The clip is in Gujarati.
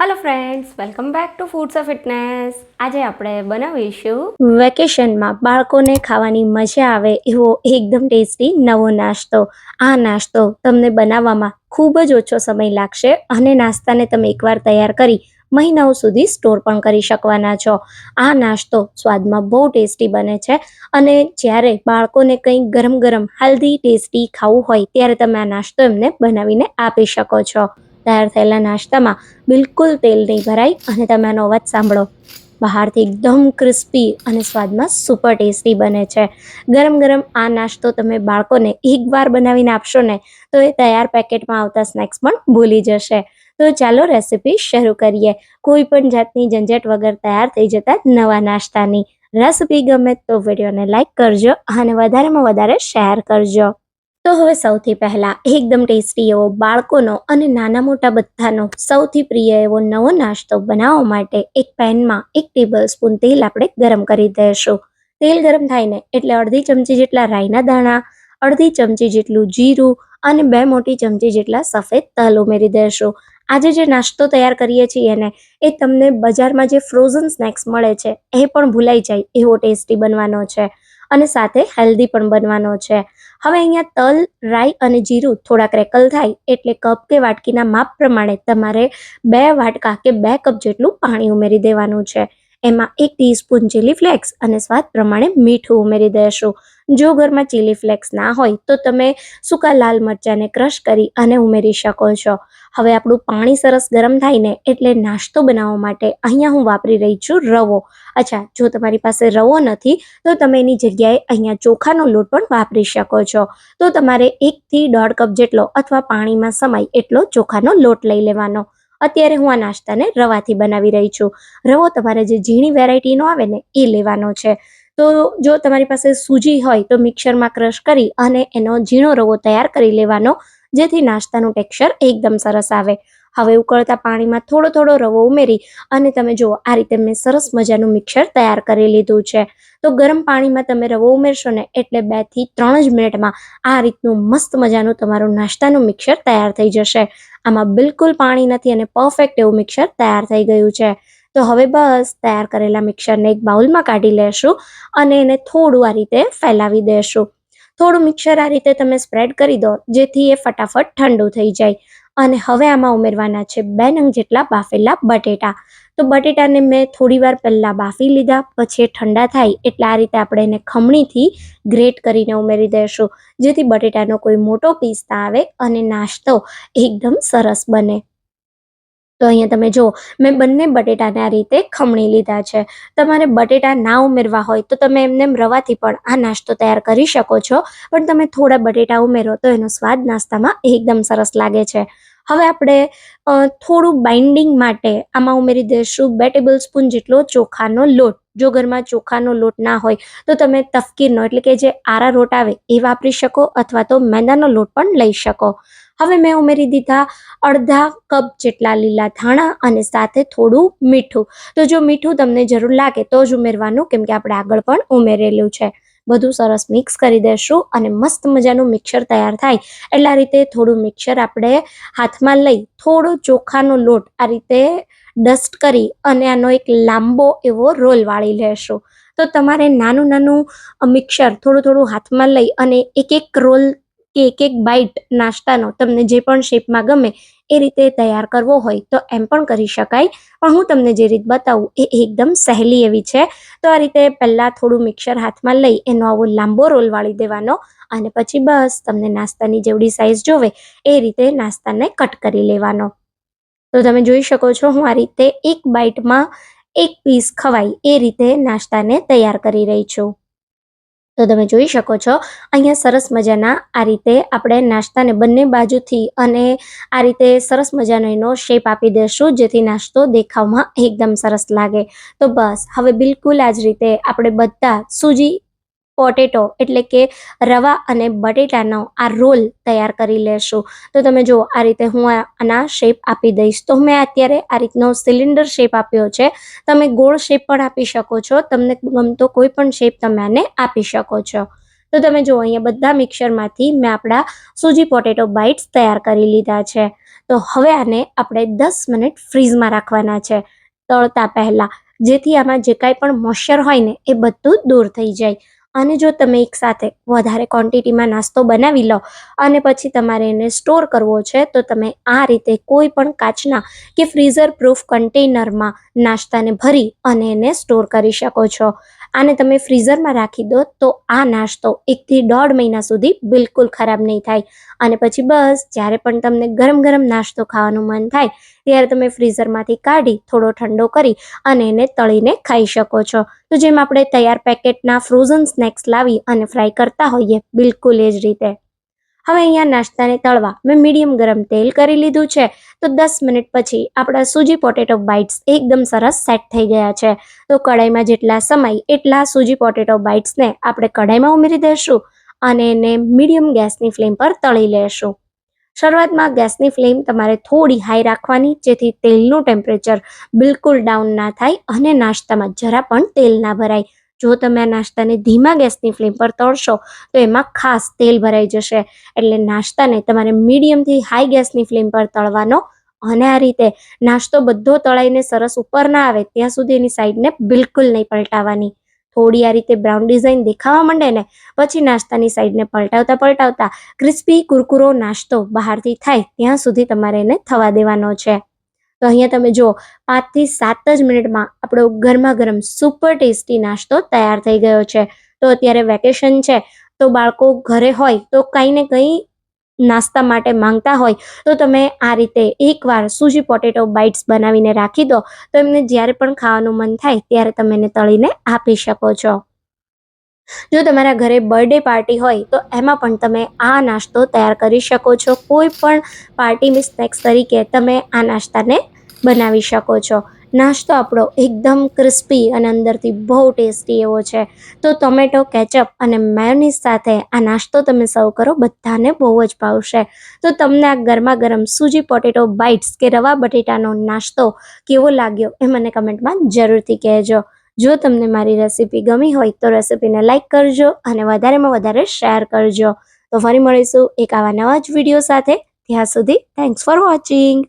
Hello friends welcome back to foods of fitness આજે આપણે બનાવીશું વેકેશનમાં બાળકોને ખાવાની મજા આવે એવો એકદમ ટેસ્ટી નવો નાસ્તો. આ નાસ્તો તમને બનાવવામાં ખૂબ જ ઓછો સમય લાગશે અને નાસ્તાને તમે એકવાર તૈયાર કરી મહિનાઓ સુધી સ્ટોર પણ કરી શકવાના છો. આ નાસ્તો સ્વાદમાં બહુ ટેસ્ટી બને છે અને જ્યારે બાળકોને કંઈક ગરમ ગરમ હેલ્ધી ટેસ્ટી ખાવું હોય ત્યારે તમે આ નાસ્તો એમને બનાવીને આપી શકો છો. તૈયાર થયેલા નાસ્તામાં બિલકુલ તેલ નહીં ભરાય અને તમે આનો અવાજ સાંભળો. બહારથી એકદમ ક્રિસ્પી અને સ્વાદમાં સુપર ટેસ્ટી બને છે. ગરમ ગરમ આ નાસ્તો તમે બાળકોને એકવાર બનાવીને આપશો ને તો એ તૈયાર પેકેટમાં આવતા સ્નેક્સ પણ ભૂલી જશે. તો ચાલો રેસીપી શરૂ કરીએ. કોઈ પણ જાતની ઝંઝટ વગર તૈયાર થઈ જતા નવા નાસ્તાની રેસીપી ગમે તો વિડીયોને લાઇક કરજો અને વધારેમાં વધારે શેર કરજો. તો હવે સૌથી પહેલા એકદમ ટેસ્ટી એવો બાળકોનો અને નાના મોટા બધાનો સૌથી પ્રિય એવો નવો નાસ્તો બનાવવા માટે એક પેનમાં એક ટેબલ સ્પૂન તેલ આપણે ગરમ કરી દઈશું. તેલ ગરમ થાય ને એટલે અડધી ચમચી જેટલા રાઈના દાણા, અડધી ચમચી જેટલું જીરું અને બે મોટી ચમચી જેટલા સફેદ તલ ઉમેરી દઈશું. આજે જે નાસ્તો તૈયાર કરીએ છીએ ને, એ તમને બજારમાં જે ફ્રોઝન સ્નેક્સ મળે છે, એ પણ ભૂલાઈ જાય એવો ટેસ્ટી બનવાનો છે. અને સાથે હેલ્ધી પણ બનવાનો છે. હવે અહીંયા તલ, રાઈ અને જીરું થોડા ક્રેકલ થાય એટલે કપ કે વાટકીના માપ પ્રમાણે તમારે બે વાટકા કે બે કપ જેટલું પાણી ઉમેરી દેવાનું છે. એમાં એક ટીસ્પૂન ચીલી ફ્લેક્સ અને સ્વાદ પ્રમાણે મીઠું ઉમેરી દેશું. જો ઘરમાં ચીલી ફ્લેક્સ ના હોય, તો તમે સૂકા લાલ મરચાંને ક્રશ કરી અને ઉમેરી શકો છો. હવે આપણું પાણી સરસ ગરમ થાય ને એટલે નાસ્તો બનાવવા માટે અહીંયા હું વાપરી રહી છું રવો. અચ્છા, જો તમારી પાસે રવો નથી, તો તમે એની જગ્યાએ અહીંયા ચોખાનો લોટ પણ વાપરી શકો છો. તો તમારે એકથી દોઢ કપ જેટલો અથવા પાણીમાં સમાય એટલો ચોખાનો લોટ લઈ લેવાનો. અત્યારે હું આ નાસ્તાને રવાથી બનાવી રહી છું. રવો તમારે જે ઝીણી વેરાયટીનો આવે ને, એ લેવાનો છે. તો જો તમારી પાસે સૂજી હોય, તો મિક્સરમાં ક્રશ કરી અને એનો ઝીણો રવો તૈયાર કરી લેવાનો, જેથી નાસ્તાનું ટેક્સચર એકદમ સરસ આવે. હવે ઉકળતા પાણીમાં થોડો થોડો રવો ઉમેરી અને તમે જુઓ, આ રીતે મેં સરસ મજાનું મિક્સર તૈયાર કરી લીધું છે. તો ગરમ પાણીમાં તમે રવો ઉમેરશો ને એટલે બેથી ત્રણ જ મિનિટમાં આ રીતનું મસ્ત મજાનું તમારું નાસ્તાનું મિક્સર તૈયાર થઈ જશે. આમાં બિલકુલ પાણી નથી અને પરફેક્ટ એવું મિક્સર તૈયાર થઈ ગયું છે. તો હવે બસ તૈયાર કરેલા મિક્સરને એક બાઉલમાં કાઢી લેશું અને એને થોડું આ રીતે ફેલાવી દેશું. થોડું મિક્સર આ રીતે તમે સ્પ્રેડ કરી દો, જેથી એ ફટાફટ ઠંડુ થઈ જાય. અને હવે આમાં ઉમેરવાના છે બે નંગ જેટલા બાફેલા બટેટા. તો બટેટાને મેં થોડી વાર પહેલાં બાફી લીધા, પછી એ ઠંડા થાય એટલે આ રીતે આપણે એને ખમણીથી ગ્રેટ કરીને ઉમેરી દઈશું જેથી બટેટાનો કોઈ મોટો પીસ ના આવે અને નાસ્તો એકદમ સરસ બને. તો અહીંયા તમે જો, મેં બંને બટેટાને આ રીતે ખમણી લીધા છે. તમારે બટેટા ના ઉમેરવા હોય તો તમે એમને એમ રવાથી પણ આ નાસ્તો તૈયાર કરી શકો છો. પણ તમે થોડા બટેટા ઉમેરો તો એનો સ્વાદ નાસ્તામાં એકદમ સરસ લાગે છે. હવે આપણે થોડું બાઇન્ડિંગ માટે આમાં ઉમેરી દઈશું બે ટેબલ સ્પૂન જેટલો ચોખાનો લોટ. જો ઘરમાં ચોખાનો લોટ ના હોય, તો તમે તફકીરનો એટલે કે જે આરા રોટ આવે એ વાપરી શકો અથવા તો મેંદાનો લોટ પણ લઈ શકો. હવે મેં ઉમેરી દીધા અડધા કપ જેટલા લીલા ધાણા અને સાથે થોડું મીઠું. તો જો મીઠું તમને જરૂર લાગે તો જ ઉમેરવાનું, કેમ કે આપણે આગળ પણ ઉમેરેલું છે. બધું સરસ મિક્સ કરી દેશું અને મસ્ત મજાનું મિક્સર તૈયાર થાય. એટલે રીતે થોડું મિક્સર આપણે હાથમાં લઈ થોડો ચોખાનો લોટ આ રીતે ડસ્ટ કરી અને આનો એક લાંબો એવો રોલ વાળી લેશો. તો તમારે નાનું નાનું મિક્સર થોડું થોડું હાથમાં લઈ અને એક એક રોલ કે એક એક બાઈટ નાસ્તાનો તમને જે પણ શેપમાં ગમે એ રીતે તૈયાર કરવો હોય તો એમ પણ કરી શકાય. પણ હું તમને જે રીત બતાવું એ એકદમ સહેલી એવી છે. તો આ રીતે પહેલાં થોડું મિક્સર હાથમાં લઈ એનો આવો લાંબો રોલ વાળી દેવાનો અને પછી બસ તમને નાસ્તાની જેવડી સાઇઝ જોવે એ રીતે નાસ્તાને કટ કરી લેવાનો. તો તમે જોઈ શકો છો હું આ રીતે એક બાઇટમાં એક પીસ ખવાય એ રીતે નાસ્તાને તૈયાર કરી રહી છું. તો તમે જોઈ શકો છો અહીંયા સરસ મજાના આ રીતે આપણે નાસ્તાને બંને બાજુથી અને આ રીતે સરસ મજાનો એનો શેપ આપી દઈશું જેથી નાસ્તો દેખાવમાં એકદમ સરસ લાગે. તો બસ, હવે બિલકુલ આ જ રીતે આપણે બધા સૂજી પોટેટો એટલે કે રવા અને બટેટાનો આ રોલ તૈયાર કરી લેશું. તો તમે જુઓ, આ રીતે હું આના શેપ આપી દઈશ. તો મેં અત્યારે આ રીતનો સિલિન્ડર શેપ આપ્યો છે. તમે ગોળ શેપ પણ આપી શકો છો. તમને ગમતો કોઈ પણ શેપ તમે આને આપી શકો છો. તો તમે જુઓ, અહીંયા બધા મિક્સરમાંથી મેં આપણા સૂજી પોટેટો બાઇટ્સ તૈયાર કરી લીધા છે. તો હવે આને આપણે દસ મિનિટ ફ્રીઝમાં રાખવાના છે. તળતા પહેલાં. જેથી આમાં જે કાંઈ પણ મોઇશ્ચર હોય ને, એ બધું દૂર થઈ જાય. અને જો તમે એકસાથે વધારે ક્વોન્ટિટીમાં નાસ્તો બનાવી લો અને પછી તમારે એને સ્ટોર કરવો છે, તો તમે આ રીતે કોઈ પણ કાચના કે ફ્રીઝર પ્રૂફ કન્ટેનરમાં નાસ્તાને ભરી અને એને સ્ટોર કરી શકો છો. આને તમે ફ્રીઝરમાં રાખી દો, તો આ નાસ્તો એકથી દોઢ મહિના સુધી બિલકુલ ખરાબ નહીં થાય. અને પછી બસ, જ્યારે પણ તમને ગરમ ગરમ નાસ્તો ખાવાનું મન થાય ત્યારે તમે ફ્રીઝરમાંથી કાઢી, થોડો ઠંડો કરી અને એને તળીને ખાઈ શકો છો. તો જેમ આપણે તૈયાર પેકેટના ફ્રોઝન સ્નેક્સ લાવી અને ફ્રાય કરતા હોઈએ, બિલકુલ એ જ રીતે. હવે અહીંયા નાસ્તાને તળવા મેં મીડિયમ ગરમ તેલ કરી લીધું છે. તો દસ મિનિટ પછી આપણા સૂજી પોટેટો બાઇટ્સ એકદમ સરસ સેટ થઈ ગયા છે. તો કઢાઈમાં જેટલા સમય, એટલા સૂજી પોટેટો બાઇટ્સને આપણે કઢાઈમાં ઉમેરી દઈશું અને એને મીડિયમ ગેસની ફ્લેમ પર તળી લેશું. શરૂઆતમાં ગેસની ફ્લેમ તમારે થોડી હાઈ રાખવાની, જેથી તેલનું ટેમ્પરેચર બિલકુલ ડાઉન ના થાય અને નાસ્તામાં જરા પણ તેલ ના ભરાય. જો તમે આ નાસ્તાને ધીમા ગેસની ફ્લેમ પર તળશો, તો એમાં ખાસ તેલ ભરાઈ જશે. એટલે નાસ્તાને તમારે મીડિયમથી હાઈ ગેસની ફ્લેમ પર તળવાનો અને આ રીતે નાસ્તો બધો તળાઈને સરસ ઉપર ના આવે, ત્યાં સુધી એની સાઈડને બિલકુલ નહીં પલટાવવાની થોડી આ રીતે બ્રાઉન ડિઝાઇન દેખાવા માંડે ને, પછી નાસ્તાની સાઈડને પલટાવતા પલટાવતા ક્રિસ્પી કુરકુરો નાસ્તો બહારથી થાય, ત્યાં સુધી તમારે એને થવા દેવાનો છે. તો અહીંયા તમે જુઓ, પાંચથી સાત જ મિનિટમાં આપણો ગરમા ગરમ સુપર ટેસ્ટી નાસ્તો તૈયાર થઈ ગયો છે. તો અત્યારે વેકેશન છે, તો બાળકો ઘરે હોય તો કંઈ ને કંઈ નાસ્તા માટે માંગતા હોય, તો તમે આ રીતે એકવાર સૂજી પોટેટો બાઇટ્સ બનાવીને રાખી દો. તો એમને જ્યારે પણ ખાવાનું મન થાય, ત્યારે તમે એને તળીને આપી શકો છો. જો તમારા ઘરે બર્થડે પાર્ટી હોય, તો એમાં પણ તમે આ નાસ્તો તૈયાર કરી શકો છો. કોઈ પણ પાર્ટીની સ્નેક્સ તરીકે તમે આ નાસ્તાને બનાવી શકો છો. નાસ્તો આપણો એકદમ ક્રિસ્પી અને અંદરથી બહુ ટેસ્ટી એવો છે. તો ટોમેટો, કેચઅપ અને મેયોનીઝ સાથે આ નાસ્તો તમે સર્વ કરો, બધાને બહુ જ ભાવશે. તો તમને આ ગરમા ગરમ સૂજી પોટેટો બાઇટ્સ કે રવા બટેટાનો નાસ્તો કેવો લાગ્યો એ મને કમેન્ટમાં જરૂરથી કહેજો. જો તમને મારી રેસીપી ગમી હોય તો રેસીપીને લાઇક કરજો અને વધારેમાં વધારે શેર કરજો. તો ફરી મળીશું એક આવા નવા જ વીડિયો સાથે. ત્યાં સુધી થેન્ક્સ ફોર વોચિંગ